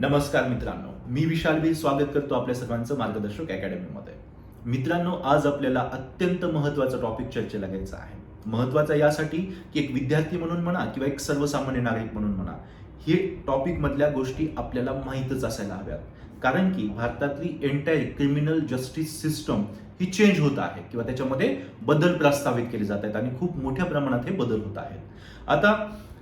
नमस्कार मित्रांनो. मी विशाल बी स्वागत करतो आपल्या सर्वांचं मार्गदर्शक अकॅडमीमध्ये. मित्रांनो आज आपल्याला अत्यंत महत्त्वाचा टॉपिक चर्चेला घ्यायचा आहे. महत्त्वाचा यासाठी की एक विद्यार्थी म्हणून म्हणा किंवा एक सर्वसामान्य नागरिक म्हणून म्हणा हे टॉपिक मधल्या गोष्टी आपल्याला माहीतच असायला हव्यात. कारण की भारतातली एंटायर क्रिमिनल जस्टिस सिस्टम ही चेंज होत आहे किंवा त्याच्यामध्ये बदल प्रस्तावित केले जात आहेत आणि खूप मोठ्या प्रमाणात हे बदल होत आहेत. आता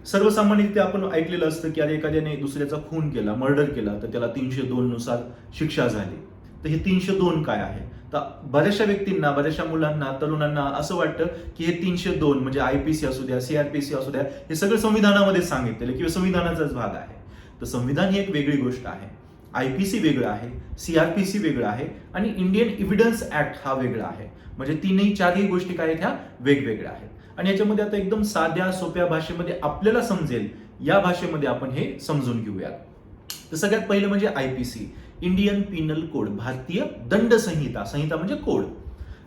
सर्वसामान्यरित्या आपण ऐकलेलं असतं की अरे एखाद्याने दुसऱ्याचा खून केला मर्डर केला तर त्याला तीनशे दोन नुसार शिक्षा झाली. तर हे तीनशे दोन काय आहे? तर बऱ्याचशा व्यक्तींना बऱ्याचशा मुलांना तरुणांना असं वाटतं की हे तीनशे दोन म्हणजे आयपीसी असू द्या सीआरपीसी असू द्या हे सगळं संविधानामध्ये सांगितलेलं किंवा संविधानाचाच भाग आहे. तर संविधान ही एक वेगळी गोष्ट आहे. आयपीसी वेगळं आहे सीआरपीसी वेगळं आहे आणि इंडियन इव्हिडन्स ऍक्ट हा वेगळा आहे. म्हणजे तीनही चारही गोष्टी काय आहेत ह्या? वेगवेगळ्या आहेत. आणि याच्यामध्ये आता एकदम साध्या सोप्या भाषेमध्ये आपल्याला समजेल या भाषेमध्ये आपण हे समजून घेऊयात. तर सगळ्यात पहिलं म्हणजे आयपीसी इंडियन पिनल कोड भारतीय दंड संहिता. संहिता म्हणजे कोड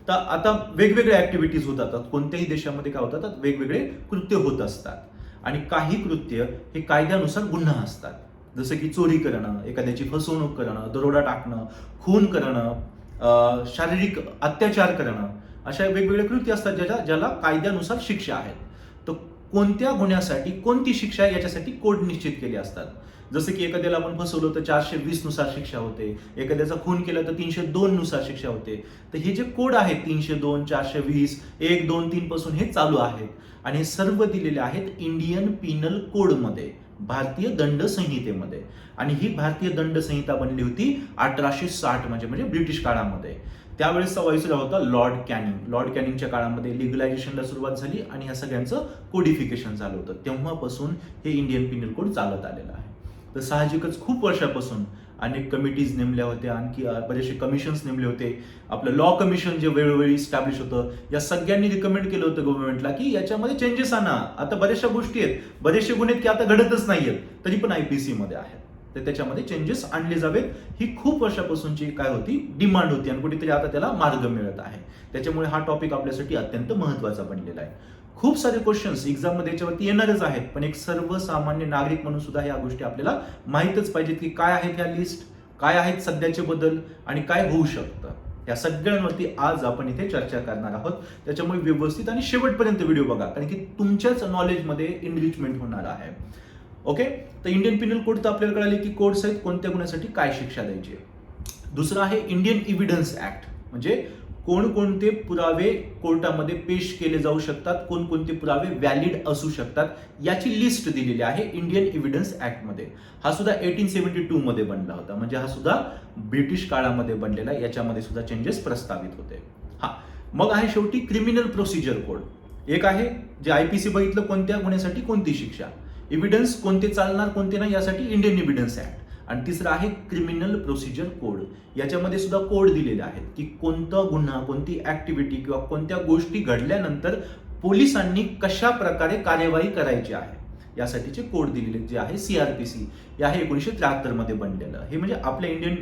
तर आता वेगवेगळ्या ऍक्टिव्हिटीज होत असतात कोणत्याही देशामध्ये काय होतात वेगवेगळे कृत्य होत असतात. आणि काही कृत्य हे कायद्यानुसार गुन्हा असतात. जसं की चोरी करणं एखाद्याची फसवणूक करणं दरोडा टाकणं खून करणं शारीरिक अत्याचार करणं अशा वेगवेगळे कृती असतात ज्याच्या ज्याला कायद्यानुसार शिक्षा आहेत तर कोणत्या गुन्ह्यासाठी कोणती शिक्षा याच्यासाठी कोड निश्चित केले असतात. जसं की एखाद्याला आपण फसवलं तर चारशे वीसनुसार शिक्षा होते. एखाद्याचा खून केला तर तीनशे दोन नुसार शिक्षा होते. तर हे जे कोड आहेत तीनशे दोन चारशे वीस एक दोन तीन पासून हे चालू आहेत. आणि हे सर्व दिलेले आहेत इंडियन पिनल कोडमध्ये भारतीय दंड संहितेमध्ये. आणि ही भारतीय दंड संहिता बनली होती अठराशे साठ म्हणजे म्हणजे ब्रिटिश काळामध्ये. त्यावेळेसचा व्हायसरॉय होता लॉर्ड कॅनिंग. लॉर्ड कॅनिंगच्या काळामध्ये लिगलायझेशनला सुरुवात झाली आणि ह्या सगळ्यांचं कोडिफिकेशन झालं होतं. तेव्हापासून हे इंडियन पिनल कोड चालत आलेलं आहे. तर साहजिकच खूप वर्षापासून अनेक कमिटीज नेमल्या होत्या. आणखी बरेचसे कमिशन्स नेमले होते. आपलं लॉ कमिशन जे वेळोवेळी स्टॅब्लिश होतं या सगळ्यांनी रिकमेंड केलं होतं गव्हर्नमेंटला की याच्यामध्ये चेंजेस आणा. आता बऱ्याचशा गोष्टी आहेत. बरेचसे गुन्हे की आता घडतच नाही आहेत तरी पण आय पी सीमध्ये आहेत. तर त्याच्यामध्ये चेंजेस आणले जावेत. ही खूप वर्षापासूनची काय होती? डिमांड होती आणि कुठेतरी आता त्याला मार्ग मिळत आहे. त्याच्यामुळे हा टॉपिक आपल्यासाठी अत्यंत महत्त्वाचा बनलेला आहे. खूप सारे क्वेश्चन्स एक्झाममध्ये याच्यावरती येणारच आहेत. पण एक सर्वसामान्य नागरिक म्हणून सुद्धा या गोष्टी आपल्याला माहीतच पाहिजेत की काय आहेत ह्या लिस्ट काय आहेत सध्याचे बदल आणि काय होऊ शकतं. या सगळ्यांवरती आज आपण इथे चर्चा करणार आहोत. त्याच्यामुळे व्यवस्थित आणि शेवटपर्यंत व्हिडिओ बघा. कारण की तुमच्याच नॉलेजमध्ये इनरिचमेंट होणार आहे. ओके? तर इंडियन पिनल कोड तर आपल्याला कळाले की कोड्स आहेत कोणत्या गुन्ह्यासाठी काय शिक्षा द्यायची आहे. दुसरं आहे इंडियन इव्हिडन्स ऍक्ट म्हणजे कोणकोणते पुरावे कोर्टामध्ये पेश केले जाऊ शकतात कोणकोणते पुरावे व्हॅलिड असू शकतात याची लिस्ट दिलेली आहे इंडियन इव्हिडन्स ऍक्टमध्ये हा सुद्धा एटीन सेव्हन्टी टू मध्ये बनला होता. म्हणजे हा सुद्धा ब्रिटिश काळामध्ये बनलेला याच्यामध्ये सुद्धा चेंजेस प्रस्तावित होते. हा. मग आहे शेवटी क्रिमिनल प्रोसिजर कोड एक आहे जे आयपीसी बघितलं कोणत्या गुन्ह्यासाठी कोणती शिक्षा. एव्हिडन्स कोणते चालणार कोणते नाही यासाठी इंडियन एव्हिडन्स ऍक्ट आणि तिसरं आहे क्रिमिनल प्रोसिजर कोड याच्यामध्ये सुद्धा कोड दिलेले आहेत की कोणता गुन्हा कोणती ऍक्टिव्हिटी किंवा कोणत्या गोष्टी घडल्यानंतर पोलिसांनी कशा प्रकारे कार्यवाही करायची आहे यासाठीचे कोड दिलेले जे आहे सी आर पी सी हे आहे एकोणीसशे त्र्याहत्तरमध्ये बनलेलं. हे म्हणजे आपल्या इंडियन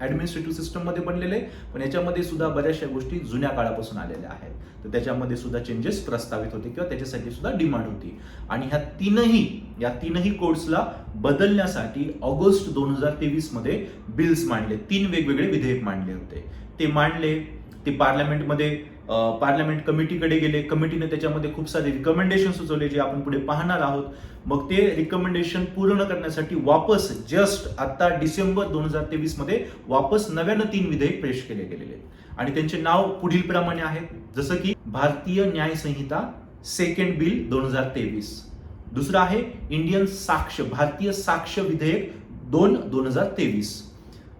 ॲडमिनिस्ट्रेटिव्ह सिस्टममध्ये मध्ये आहे पण याच्यामध्ये सुद्धा बऱ्याचशा गोष्टी जुन्या काळापासून आलेल्या आहेत. तर त्याच्यामध्ये सुद्धा चेंजेस प्रस्तावित होते किंवा त्याच्यासाठी सुद्धा डिमांड होती. आणि ह्या तीनही या तीनही कोड्सला बदलण्यासाठी ऑगस्ट दोन हजार तेवीसमध्ये बिल्स मांडले. तीन वेगवेगळे विधेयक मांडले होते. ते मांडले ते पार्लमेंटमध्ये पार्लमेंट कमिटीकडे गेले. कमिटीने त्याच्यामध्ये खूप सारे रिकमेंडेशन सुचवले जे आपण पुढे पाहणार आहोत. मग ते रिकमेंडेशन पूर्ण करण्यासाठी वापस जस्ट आता डिसेंबर दोन हजार तेवीसमध्ये वापस नव्यानं तीन विधेयक पेश केले गेलेले आणि त्यांचे नाव पुढील प्रमाणे आहेत. जसं की भारतीय न्याय संहिता सेकंड बिल दोन हजार तेवीस. दुसरं आहे इंडियन साक्ष भारतीय साक्ष विधेयक दोन दोन हजार तेवीस.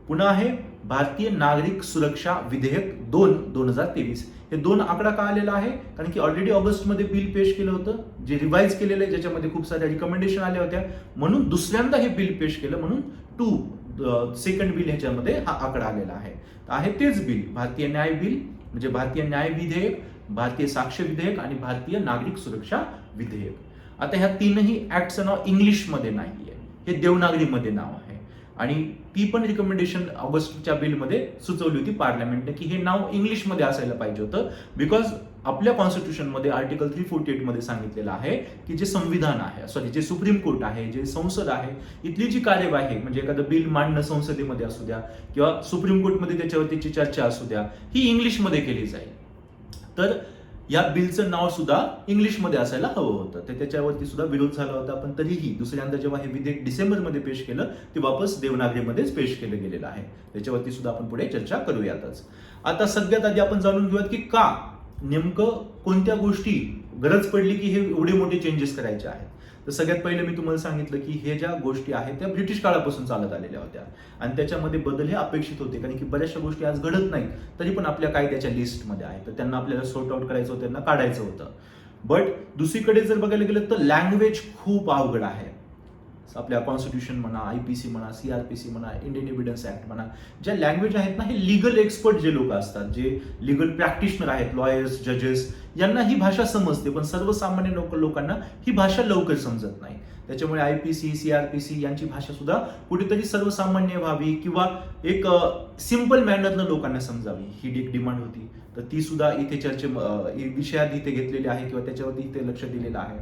पुन्हा आहे भारतीय नागरिक सुरक्षा विधेयक दोन दोन हजार तेवीस. हे दोन आकडा का आलेला आहे? कारण की ऑलरेडी ऑगस्टमध्ये बिल पेश केलं होतं जे रिवाईज केलेलं आहे ज्याच्यामध्ये खूप साऱ्या रिकमेंडेशन आल्या होत्या. म्हणून दुसऱ्यांदा हे बिल पेश केलं म्हणून टू सेकंड बिल ह्याच्यामध्ये हा आकडा आलेला आहे. आहे तेच बिल भारतीय न्याय बिल म्हणजे भारतीय न्याय विधेयक भारतीय साक्ष विधेयक आणि भारतीय नागरिक सुरक्षा विधेयक. आता ह्या तीनही ऍक्टचं नाव इंग्लिशमध्ये नाहीये. हे देवनागरीमध्ये नाव आहे. आणि ती पण रिकमेंडेशन ऑगस्टच्या बिलमध्ये सुचवली होती पार्लमेंटने की हे नाव इंग्लिशमध्ये असायला पाहिजे होतं. बिकॉज आपल्या कॉन्स्टिट्यूशनमध्ये आर्टिकल थ्री फोर्टी एटमध्ये सांगितलेलं आहे की जे संविधान आहे सॉरी जे सुप्रीम कोर्ट आहे जे संसद आहे इथली जी कार्यवाही म्हणजे एखादं बिल मांडणं संसदेमध्ये असू द्या किंवा सुप्रीम कोर्टमध्ये त्याच्यावरतीची चर्चा असू द्या ही इंग्लिशमध्ये केली जाईल. तर या बिलचं नाव सुद्धा इंग्लिशमध्ये असायला हवं होतं. तर त्याच्यावरती सुद्धा विरोध झाला होता पण तरीही दुसऱ्यांदा जेव्हा हे विधेयक डिसेंबरमध्ये पेश केलं ते वापस देवनागरीमध्येच पेश केलं गेलेलं आहे. त्याच्यावरती सुद्धा आपण पुढे चर्चा करूयातच. आता सगळ्यात आधी आपण जाणून घेऊयात की का नेमकं कोणत्या गोष्टी गरज पडली की हे एवढे मोठे चेंजेस करायचे आहेत? तर सगळ्यात पहिलं मी तुम्हाला सांगितलं की हे ज्या गोष्टी आहेत त्या ब्रिटिश काळापासून चालत आलेल्या होत्या. आणि त्याच्यामध्ये बदल हे अपेक्षित होते कारण की बऱ्याचशा गोष्टी आज घडत नाहीत तरी पण आपल्या कायद्याच्या लिस्टमध्ये आहेत. तर त्यांना आपल्याला सॉर्ट आउट करायचं होतं त्यांना काढायचं होतं. बट दुसरीकडे जर बघायला गेलं तर लँग्वेज खूप अवघड आहे. आपल्या कॉन्स्टिट्यूशन म्हणा आयपीसी म्हणा सी आरपीसी म्हणा इंडियन एव्हिडन्स ऍक्ट म्हणा ज्या लँग्वेज आहेत ना हे लिगल एक्सपर्ट जे लोक असतात जे लिगल प्रॅक्टिशनर आहेत लॉयर्स जजेस यांना ही भाषा समजते पण सर्वसामान्य लोक लोकांना ही भाषा लवकर समजत नाही. त्याच्यामुळे I P C C R P C यांची भाषा सुद्धा कुठेतरी सर्वसामान्य व्हावी किंवा एक सिंपल मॅनरनं लोकांना समजावी. ही एक डिमांड होती. तर ती सुद्धा इथे चर्चे विषयात इथे घेतलेली आहे किंवा त्याच्यावरती इथे लक्ष दिलेलं आहे.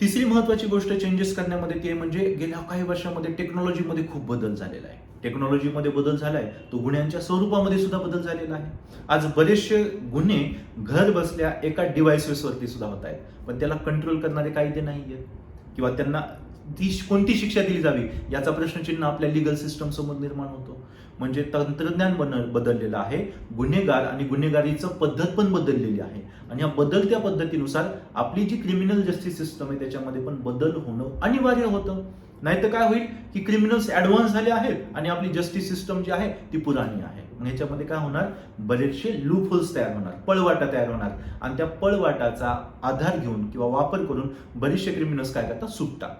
तिसरी महत्वाची गोष्ट चेंजेस करण्यामध्ये ते म्हणजे गेल्या काही वर्षामध्ये टेक्नॉलॉजीमध्ये खूप बदल झालेला आहे. टेक्नॉलॉजीमध्ये बदल झालाय तो गुन्ह्यांच्या स्वरूपामध्ये सुद्धा बदल झालेला आहे. आज बरेचसे गुन्हे घर बसल्या एका डिव्हाइसेसवरती सुद्धा होत आहेत पण त्याला कंट्रोल करणारे कायदे नाही आहेत किंवा त्यांना ती कोणती शिक्षा दिली जावी? याचा प्रश्नचिन्ह आपल्या लिगल सिस्टम समोर निर्माण होतो. म्हणजे तंत्रज्ञान बन बदललेलं आहे. गुन्हेगार आणि गुन्हेगारीचं पद्धत पण बदललेली आहे. आणि या बदलत्या पद्धतीनुसार आपली जी क्रिमिनल जस्टिस सिस्टम आहे त्याच्यामध्ये पण बदल होणं अनिवार्य होतं. नाही तर काय होईल? की क्रिमिनल्स ऍडव्हान्स झाले आहेत आणि आपली जस्टिस सिस्टम जी आहे ती पुराणी आहे. मग ह्याच्यामध्ये काय होणार? बरेचसे लूप होल्स तयार होणार. पळवाटा तयार होणार. आणि त्या पळवाटाचा आधार घेऊन किंवा वापर करून बरेचसे क्रिमिनल्स काय करतात? सुटतात.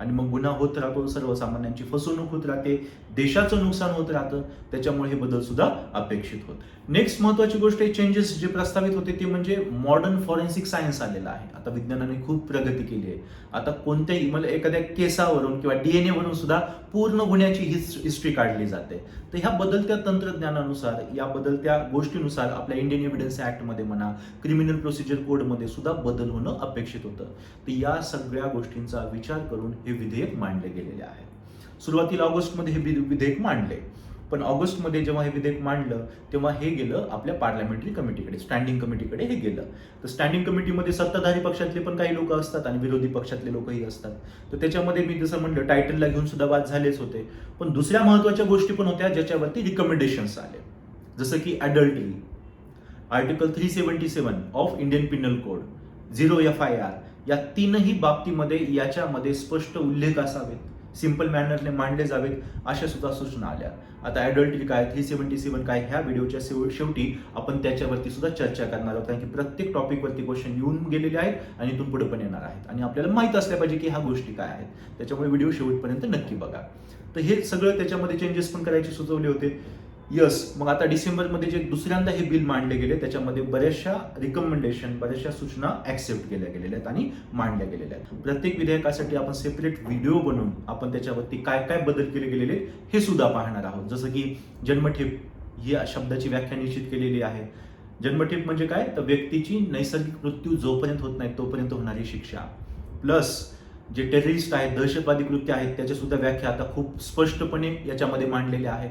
आणि मग गुन्हा होत राहतो सर्वसामान्यांची फसवणूक होत राहते देशाचं नुकसान होत राहतं त्याच्यामुळे हे बदल सुद्धा अपेक्षित होत. नेक्स्ट महत्वाची गोष्ट चेंजेस जे प्रस्तावित होते ते म्हणजे मॉडर्न फॉरेन्सिक सायन्स आलेलं आहे. आता विज्ञानाने खूप प्रगती केली आहे. आता कोणत्याही मला एखाद्या केसावरून किंवा डीएनए वरून सुद्धा पूर्ण गुन्ह्याची हिस्ट्री काढली जाते. तर ह्या बदलत्या तंत्रज्ञानानुसार या बदलत्या गोष्टीनुसार आपल्या इंडियन एव्हिडन्स ऍक्टमध्ये म्हणा क्रिमिनल प्रोसिजर कोडमध्ये सुद्धा बदल होणं अपेक्षित होतं. तर या सगळ्या गोष्टींचा विचार करून हे विधेयक मांडले गेलेले आहे. सुरुवातीला ऑगस्टमध्ये हे विधेयक मांडले. पण ऑगस्टमध्ये जेव्हा हे विधेयक मांडलं तेव्हा हे गेलं आपल्या पार्लमेंटरी कमिटीकडे स्टँडिंग कमिटीकडे हे गेलं. तर स्टँडिंग कमिटीमध्ये सत्ताधारी पक्षातले पण काही लोक असतात आणि विरोधी पक्षातले लोकही असतात. तर त्याच्यामध्ये मी जसं म्हणलं टायटलला घेऊन सुद्धा वाद झालेच होते. पण दुसऱ्या महत्त्वाच्या गोष्टी पण होत्या ज्याच्यावरती रिकमेंडेशन्स आले. जसं की adultery article three seventy seven of Indian penal code zero F I R या तीनही बाबतीमध्ये याच्यामध्ये स्पष्ट उल्लेख असावेत. सिंपल मॅनरने मांडले जावेत अशा सुद्धा सूचना आल्या. आता ॲडल्टरी काय थ्री सेवन्टी सेवन काय ह्या व्हिडिओच्या शेवटी आपण त्याच्यावरती सुद्धा चर्चा करणार आहोत. कारण की प्रत्येक टॉपिकवरती क्वेश्चन येऊन गेलेले आहेत आणि इथून पुढे पण येणार आहेत. आणि आपल्याला माहीत असल्या पाहिजे की ह्या गोष्टी काय आहेत. त्याच्यामुळे व्हिडिओ शेवटपर्यंत नक्की बघा. तर हे सगळं त्याच्यामध्ये चेंजेस पण करायचे सुचवले होते. यस मग आता डिसेंबरमध्ये जे दुसऱ्यांदा हे बिल मांडले गेले त्याच्यामध्ये बऱ्याचशा रिकमेंडेशन बऱ्याचशा सूचना ऍक्सेप्ट केल्या गेलेल्या आहेत आणि मांडल्या गेलेल्या आहेत. प्रत्येक विधेयकासाठी आपण सेपरेट व्हिडिओ बनवून आपण त्याच्यावरती काय काय बदल केले गेलेले हे सुद्धा पाहणार आहोत. जसं की जन्मठेप ही या शब्दाची व्याख्या निश्चित केलेली आहे. जन्मठेप म्हणजे काय? तर व्यक्तीची नैसर्गिक मृत्यू जोपर्यंत होत नाही तोपर्यंत होणारी शिक्षा. प्लस जे टेररिस्ट आहेत दहशतवादी कृत्य आहेत त्याच्यासुद्धा व्याख्या आता खूप स्पष्टपणे याच्यामध्ये मांडलेल्या आहेत.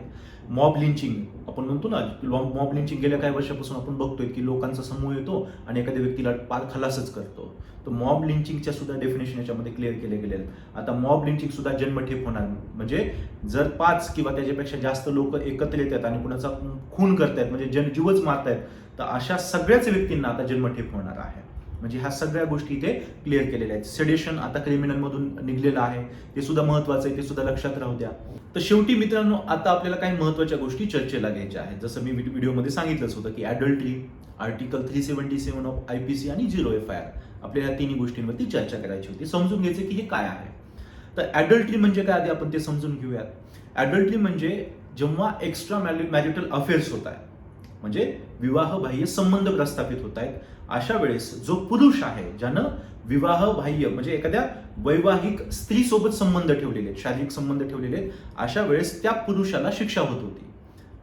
मॉब लिंचिंग आपण म्हणतो ना मॉब लिंचिंग गेल्या काही वर्षापासून आपण बघतोय की लोकांचा समूह येतो आणि एखाद्या व्यक्तीला पार खलासच करतो. तर मॉब लिंचिंगच्या सुद्धा डेफिनेशन याच्यामध्ये क्लिअर केले गेले आहेत आता मॉब लिंचिंग सुद्धा जन्मठेप होणार. म्हणजे जर पाच किंवा त्याच्यापेक्षा जास्त लोक एकत्र येतात आणि कुणाचा खून करतायत म्हणजे जन जीवच मारतायत तर अशा सगळ्याच व्यक्तींना आता जन्मठेप होणार आहे. म्हणजे ह्या सगळ्या गोष्टी इथे क्लिअर केलेल्या आहेत. सेडेशन आता क्रिमिनल मधून निघलेलं आहे. ते सुद्धा महत्वाचं आहे ते सुद्धा लक्षात राहू द्या. तर शेवटी मित्रांनो आता आपल्याला काही महत्त्वाच्या गोष्टी चर्चेला घ्यायच्या आहेत. जसं मी व्हिडिओ- व्हिडिओमध्ये सांगितलंच होतं की adultery article three seventy seven of I P C आणि झिरो एफ आय आर आपल्या या तिन्ही गोष्टींवरती चर्चा करायची होती. समजून घ्यायचं की हे काय आहे. तर ॲडल्ट्री म्हणजे काय आधी आपण ते समजून घेऊयात. ॲडल्ट्री म्हणजे जेव्हा एक्स्ट्रा मॅरिटल अफेअर्स होत आहेत. म्हणजे विवाह बाह्य संबंध प्रस्थापित होत आहेत. अशा वेळेस जो पुरुष आहे ज्यानं विवाह बाह्य म्हणजे एखाद्या वैवाहिक स्त्री सोबत संबंध ठेवलेले आहेत शारीरिक संबंध ठेवलेले आहेत अशा वेळेस त्या पुरुषाला शिक्षा होत होती.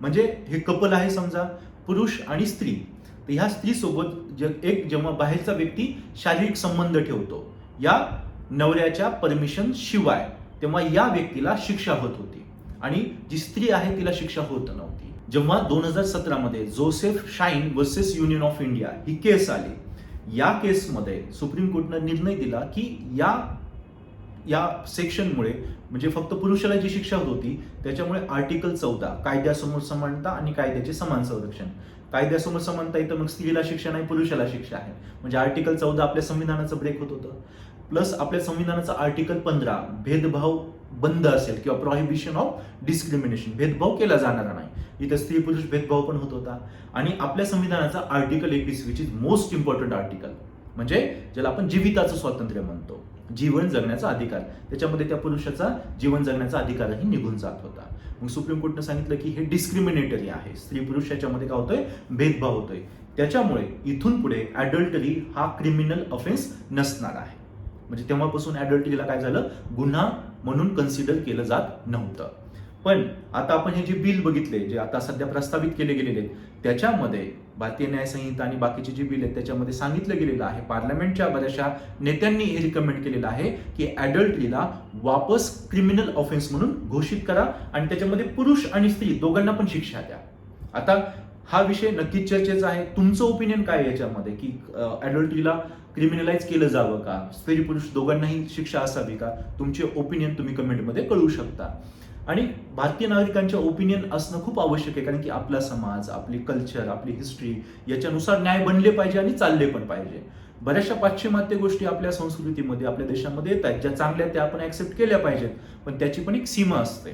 म्हणजे हे कपल आहे समजा पुरुष आणि स्त्री. तर ह्या स्त्रीसोबत जे एक जेव्हा बाहेरचा व्यक्ती शारीरिक संबंध ठेवतो या नवऱ्याच्या परमिशन शिवाय तेव्हा या व्यक्तीला शिक्षा होत होती. आणि जी स्त्री आहे तिला शिक्षा होत नव्हती. जेव्हा दोन हजार सतरामध्ये Joseph Shine versus Union of India he case आली या केसमध्ये सुप्रीम कोर्टनं निर्णय दिला की या या सेक्शनमुळे म्हणजे फक्त पुरुषाला जी शिक्षा होत होती त्याच्यामुळे आर्टिकल चौदा कायद्यासमोर समानता आणि कायद्याचे समान संरक्षण. कायद्यासमोर समानता इथं मग स्त्रीला शिक्षा नाही पुरुषाला शिक्षा आहे. म्हणजे आर्टिकल चौदा आपल्या संविधानाचं ब्रेक होत होतं. प्लस आपल्या संविधानाचं आर्टिकल पंधरा भेदभाव बंद असेल किंवा प्रॉहिबिशन ऑफ डिस्क्रिमिनेशन भेदभाव केला जाणारा नाही. इथं स्त्री पुरुष भेदभाव पण होत होता. आणि आपल्या संविधानाचा आर्टिकल एकवीस which is most important article म्हणजे ज्याला आपण जीविताचं स्वातंत्र्य म्हणतो. जीवन जगण्याचा अधिकार. त्याच्यामध्ये त्या पुरुषाचा जीवन जगण्याचा अधिकारही निघून जात होता. मग सुप्रीम कोर्टनं सांगितलं की हे डिस्क्रिमिनेटरी आहे. स्त्री पुरुष याच्यामध्ये काय होतोय? भेदभाव होतोय. त्याच्यामुळे इथून पुढे ॲडल्टरी हा क्रिमिनल ऑफेन्स नसणार आहे. म्हणजे तेव्हापासून ॲडल्टरीला काय झालं? गुन्हा म्हणून कन्सिडर केलं जात नव्हतं. पण आता आपण हे जे बिल बघितले जे आता सध्या प्रस्तावित केले गेलेले आहेत त्याच्यामध्ये भारतीय न्यायसंहिता आणि बाकीचे जे बिल आहेत त्याच्यामध्ये सांगितलं गेलेलं आहे. पार्लमेंटच्या बऱ्याचशा नेत्यांनी हे रिकमेंड केलेलं आहे की ॲडल्टरीला वापस क्रिमिनल ऑफेन्स म्हणून घोषित करा आणि त्याच्यामध्ये पुरुष आणि स्त्री दोघांना पण शिक्षा द्या. आता हा विषय नक्कीच चर्चेचा आहे. तुमचं ओपिनियन काय याच्यामध्ये? की ॲडल्टरीला क्रिमिनलाइज केलं जावं का? स्त्री पुरुष दोघांनाही शिक्षा असावी का? तुमचे ओपिनियन तुम्ही कमेंटमध्ये कळवू शकता. आणि भारतीय नागरिकांच्या ओपिनियन असणं खूप आवश्यक आहे कारण की आपला समाज आपली कल्चर आपली हिस्ट्री याच्यानुसार न्याय बनले पाहिजे आणि चालले पण पाहिजे. बऱ्याचशा पाश्चिमात्य गोष्टी आपल्या संस्कृतीमध्ये आपल्या देशामध्ये येत आहेत ज्या चांगल्या त्या आपण ऍक्सेप्ट केल्या पाहिजेत. पण त्याची पण एक सीमा असते.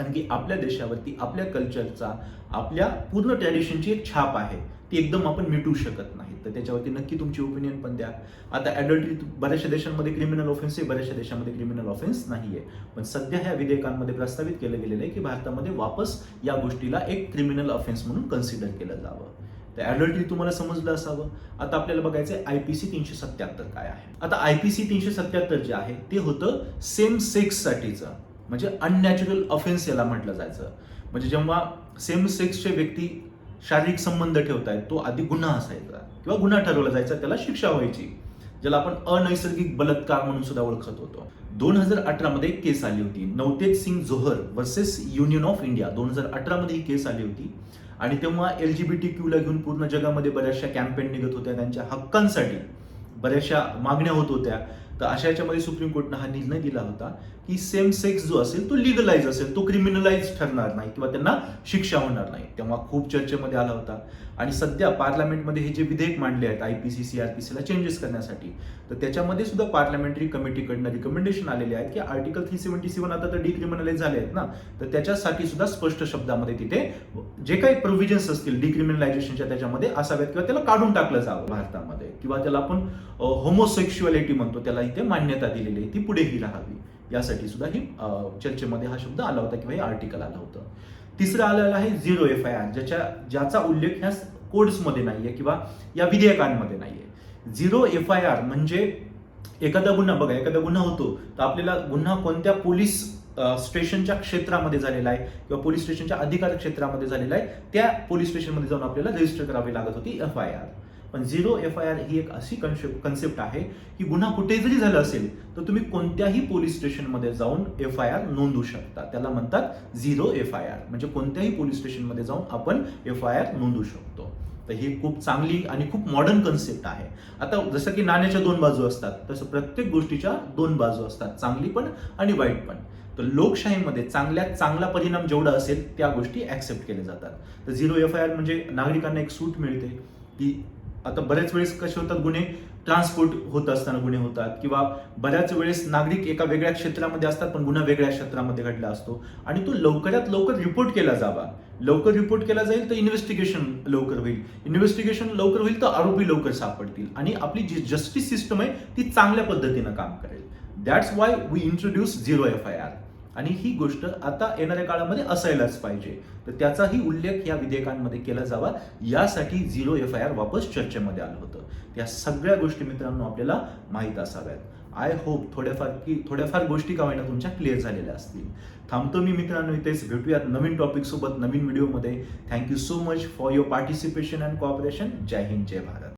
कारण की आपल्या देशावरती आपल्या कल्चरचा आपल्या पूर्ण ट्रॅडिशनची एक छाप आहे. ती एकदम आपण मिटू शकत नाही. तर त्याच्यावरती नक्की तुमची ओपिनियन पण द्या. आता ॲडल्ट्री बऱ्याचशा देशांमध्ये क्रिमिनल ऑफेन्स आहे बऱ्याचशा देशांमध्ये क्रिमिनल ऑफेन्स नाही आहे पण सध्या ह्या विधेयकांमध्ये प्रस्तावित केलं गेलेलं आहे की भारतामध्ये वापस या गोष्टीला एक क्रिमिनल ऑफेन्स म्हणून कन्सिडर केलं जावं. तर ॲडल्ट्री तुम्हाला समजलं असावं. आता आपल्याला बघायचं आहे आय पी सी तीनशे सत्याहत्तर काय आहे? आता आय पी सी तीनशे सत्याहत्तर जे आहे ते होतं सेम सेक्ससाठीचं म्हणजे अननॅचरल ऑफेन्स याला म्हटलं जायचं. म्हणजे जेव्हा सेम सेक्सचे व्यक्ती शारीरिक संबंध ठेवतायत तो आधी गुन्हा असायचा. किंवा गुन्हा ठरवला जायचा त्याला शिक्षा व्हायची ज्याला आपण अनैसर्गिक बलात्कार म्हणून सुद्धा ओळखत होतो. दोन हजार अठरा मध्ये एक केस आली होती Navtej Singh Johar versus Union of India दोन हजार अठरा मध्ये ही केस आली होती. आणि तेव्हा एल जी बी टी क्यूला घेऊन पूर्ण जगामध्ये बऱ्याचशा कॅम्पेन निघत होत्या. त्यांच्या हक्कांसाठी बऱ्याचशा मागण्या होत होत्या. तर अशा याच्यामध्ये सुप्रीम कोर्टनं हा निर्णय दिला होता. की सेम सेक्स जो असेल तो लिगलाइज असेल तो क्रिमिनलाइज ठरणार नाही किंवा त्यांना शिक्षा होणार नाही. तेव्हा खूप चर्चेमध्ये आला होता. आणि सध्या पार्लमेंटमध्ये हे जे विधेयक मांडले आहेत I P C C R P सीला चेंजेस करण्यासाठी तर त्याच्यामध्ये सुद्धा पार्लमेंटरी कमिटीकडनं रिकमेंडेशन आलेले आहेत की आर्टिकल थ्री सेव्हन्टी सेव्हन आता तर डिक्रिमिनलाइज झाले आहेत ना. तर त्याच्यासाठी सुद्धा स्पष्ट शब्दामध्ये तिथे जे काही प्रोव्हिजन्स असतील डिक्रिमिनलायझेशनच्या त्याच्यामध्ये असाव्यात किंवा त्याला काढून टाकलं जावं भारतामध्ये. किंवा त्याला आपण होमोसेक्शुअलिटी म्हणतो त्याला इथे मान्यता दिलेली आहे ती पुढेही राहावी. यासाठी सुद्धा ही चर्चेमध्ये हा शब्द आला होता किंवा हे आर्टिकल आलं होतं. तिसरं आलेलं आहे झिरो एफ आय आर ज्याच्या ज्याचा उल्लेख ह्या कोड्समध्ये नाहीये किंवा या विधेयकांमध्ये नाहीये. झिरो एफ आय आर म्हणजे एखादा गुन्हा बघा एखादा गुन्हा होतो तर आपल्याला गुन्हा कोणत्या पोलीस स्टेशनच्या क्षेत्रामध्ये झालेला आहे किंवा पोलीस स्टेशनच्या अधिकार क्षेत्रामध्ये झालेला आहे त्या पोलीस स्टेशनमध्ये जाऊन आपल्याला रजिस्टर करावी लागत होती एफ आय आर पण झिरो एफ आय आर ही एक अशी कन्सेप्ट कन्सेप्ट आहे की गुन्हा कुठे जरी झाला असेल तर तुम्ही कोणत्याही पोलीस स्टेशनमध्ये जाऊन एफ आय आर नोंदवू शकता. त्याला म्हणतात झिरो एफ आय आर म्हणजे कोणत्याही पोलीस स्टेशनमध्ये जाऊन आपण एफ आय आर नोंदवू शकतो. तर ही खूप चांगली आणि खूप मॉडर्न कन्सेप्ट आहे. आता जसं की नाण्याच्या दोन बाजू असतात तसं प्रत्येक गोष्टीच्या दोन बाजू असतात. चांगली पण आणि वाईट पण. तर लोकशाहीमध्ये चांगल्यात चांगला परिणाम जेवढा असेल त्या गोष्टी ऍक्सेप्ट केल्या जातात. तर झिरो एफ आय आर म्हणजे नागरिकांना एक सूट मिळते की आता बऱ्याच वेळेस कसे होतात गुन्हे? ट्रान्सपोर्ट होत असताना गुन्हे होतात किंवा बऱ्याच वेळेस नागरिक एका वेगळ्या क्षेत्रामध्ये असतात पण गुन्हा वेगळ्या क्षेत्रामध्ये घडला असतो. आणि तो लवकरात लवकर रिपोर्ट केला जावा. लवकर रिपोर्ट केला जाईल तर इन्व्हेस्टिगेशन लवकर होईल. इन्व्हेस्टिगेशन लवकर होईल तर आरोपी लवकर सापडतील. आणि आपली जी जस्टिस सिस्टम आहे ती चांगल्या पद्धतीनं काम करेल. That's why we introduce zero F I R आणि ही गोष्ट आता येणाऱ्या काळामध्ये असायलाच पाहिजे. तर त्याचाही उल्लेख या विधेयकांमध्ये केला जावा. यासाठी झिरो एफ आय आर वापस चर्चेमध्ये आलं होतं. त्या सगळ्या गोष्टी मित्रांनो आपल्याला माहीत असाव्यात. आय होप थोड्याफार की थोड्याफार गोष्टी का होईना तुमच्या क्लिअर झालेल्या असतील. थांबतो मी मित्रांनो इथेच. भेटूयात नवीन टॉपिक सोबत नवीन व्हिडिओमध्ये thank you so much for your participation and cooperation जय हिंद जय भारत.